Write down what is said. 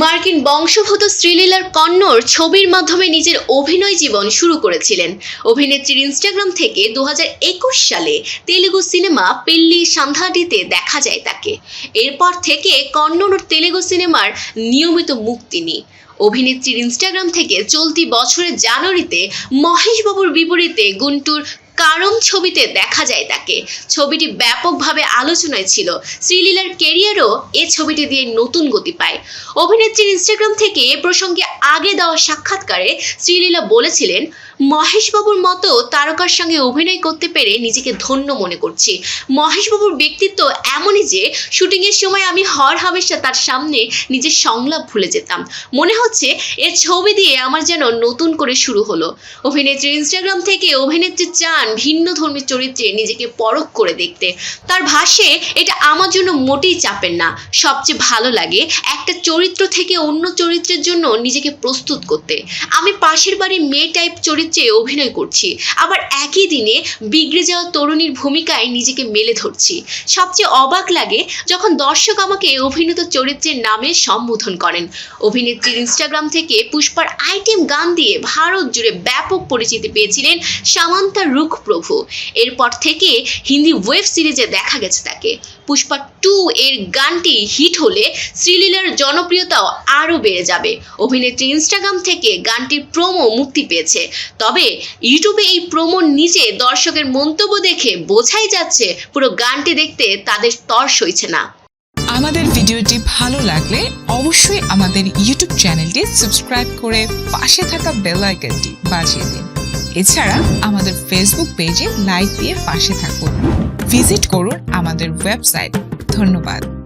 মার্কিন বংশোদ্ভূত শ্রীলীলার কন্নড় ছবির মাধ্যমে নিজের অভিনয় জীবন শুরু করেছিলেন। অভিনেত্রীর ইনস্টাগ্রাম থেকে দু হাজার একুশ সালে তেলেগু সিনেমা পেল্লি সান্ধাডিতে দেখা যায় তাকে। এরপর থেকে কন্নড় ও তেলুগু সিনেমার নিয়মিত মুক্তি তিনি অভিনেত্রীর ইনস্টাগ্রাম থেকে চলতি বছরের জানুয়ারিতে মহেশবাবুর বিপরীতে গুন্টুর কারম ছবিতে দেখা যায় তাকে। ছবিটি ব্যাপকভাবে আলোচনায় ছিল। শ্রীলীলার কেরিয়ারও এ ছবিটি দিয়ে নতুন গতি পায়। অভিনেত্রীর ইনস্টাগ্রাম থেকে এ প্রসঙ্গে আগে দেওয়া সাক্ষাৎকারে শ্রীলীলা বলেছিলেন, মহেশবাবুর মতো তারকার সঙ্গে অভিনয় করতে পেরে নিজেকে ধন্য মনে করছি। মহেশবাবুর ব্যক্তিত্ব এমনই যে শুটিংয়ের সময় আমি হর হামেশা তার সামনে নিজের সংলাপ ভুলে যেতাম। মনে হচ্ছে এ ছবি দিয়ে আমার যেন নতুন করে শুরু হলো। অভিনেত্রীর ইনস্টাগ্রাম থেকে অভিনেত্রী চান ভিন্ন ধর্মী চরিত্রে নিজেকে পরখ করে দেখতে। তার ভাষ্যে, এটা আমার জন্য মোটেই চাপের না। সবচেয়ে ভালো লাগে একটা চরিত্র থেকে অন্য চরিত্রের জন্য নিজেকে প্রস্তুত করতে। আমি পাশের বাড়ির মেয়ে টাইপ চরিত্রে অভিনয় করছি। আবার একই দিনে বিগড়ে যাওয়া তরুণীর ভূমিকায় নিজেকে মেলে ধরছি। সবচেয়ে অবাক লাগে যখন দর্শক আমাকে অভিনীত চরিত্রের নামে সম্বোধন করেন। অভিনেত্রীর ইনস্টাগ্রাম থেকে পুষ্পার আইটেম গান দিয়ে ভারত জুড়ে ব্যাপক পরিচিতি পেয়েছিলেন সামান্তা রুখ প্রভু। এরপর থেকে হিন্দি ওয়েব সিরিজে দেখা গেছে তাকে। পুষ্পা টু এর গানটি হিট হলে শ্রীলীলার জনপ্রিয়তাও আরও বেড়ে যাবে। অভিনেত্রী ইনস্টাগ্রাম থেকে গানটির প্রোমো মুক্তি পেয়েছে। তবে ইউটিউবে এই প্রোমোর নিচে দর্শকের মন্তব্য দেখে বোঝাই যাচ্ছে, পুরো গানটি দেখতে তাদের তর্স হইছে না। আমাদের ভিডিওটি ভালো লাগলে অবশ্যই আমাদের ইউটিউব চ্যানেলটি সাবস্ক্রাইব করে পাশে থাকা বেল আইকনটি বাজিয়ে দিন। এছাড়া আমাদের ফেসবুক পেজে লাইক দিয়ে পাশে থাকুন। ভিজিট করুন আমাদের ওয়েবসাইট ধন্যবাদ।